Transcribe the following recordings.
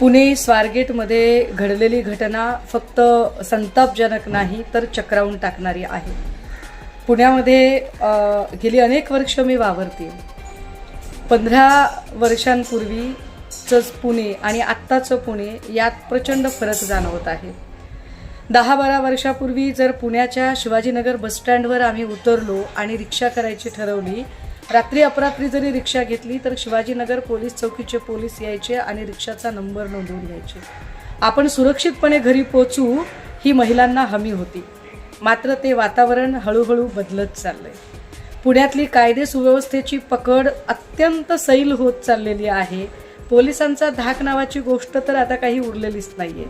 पुणे स्वारगेटमध्ये घडलेली घटना फक्त संतापजनक नाही तर चक्रावून टाकणारी आहे. पुण्यामध्ये गेली अनेक वर्ष मी वावरते. पंधरा वर्षांपूर्वीचंच पुणे आणि आत्ताचं पुणे यात प्रचंड फरक जाणवत आहे. दहा बारा वर्षापूर्वी जर पुण्याच्या शिवाजीनगर बसस्टँडवर आम्ही उतरलो आणि रिक्षा करायची ठरवली रात्री अपरात्री जरी रिक्षा घेतली तर शिवाजीनगर पोलीस चौकीचे पोलीस यायचे आणि रिक्षाचा नंबर नोंदवून घ्यायचे. आपण सुरक्षितपणे घरी पोचू ही महिलांना हमी होती. मात्र ते वातावरण हळूहळू बदलत चाललंय. पुण्यातली कायदे सुव्यवस्थेची पकड अत्यंत सैल होत चाललेली आहे. पोलिसांचा धाक नावाची गोष्ट तर आता काही उरलेलीच नाहीये.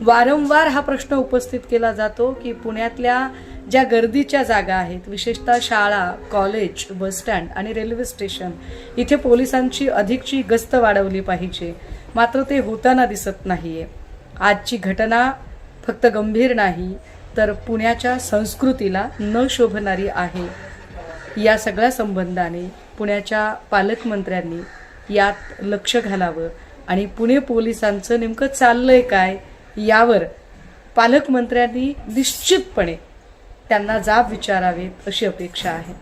वारंवार हा प्रश्न उपस्थित केला जातो की पुण्यातल्या ज्या गर्दीच्या जागा आहेत विशेषतः शाळा कॉलेज बसस्टँड आणि रेल्वे स्टेशन इथे पोलिसांची अधिकची गस्त वाढवली पाहिजे. मात्र ते होताना दिसत नाही आहे आजची घटना फक्त गंभीर नाही तर पुण्याच्या संस्कृतीला न शोभणारी आहे. या सगळ्या संबंधाने पुण्याच्या पालकमंत्र्यांनी यात लक्ष घालावं आणि पुणे पोलिसांचं नेमकं चाललंय काय यावर पालकमंत्र्यांनी निश्चितपणे त्यांना जाब विचारावी अशी अपेक्षा आहे.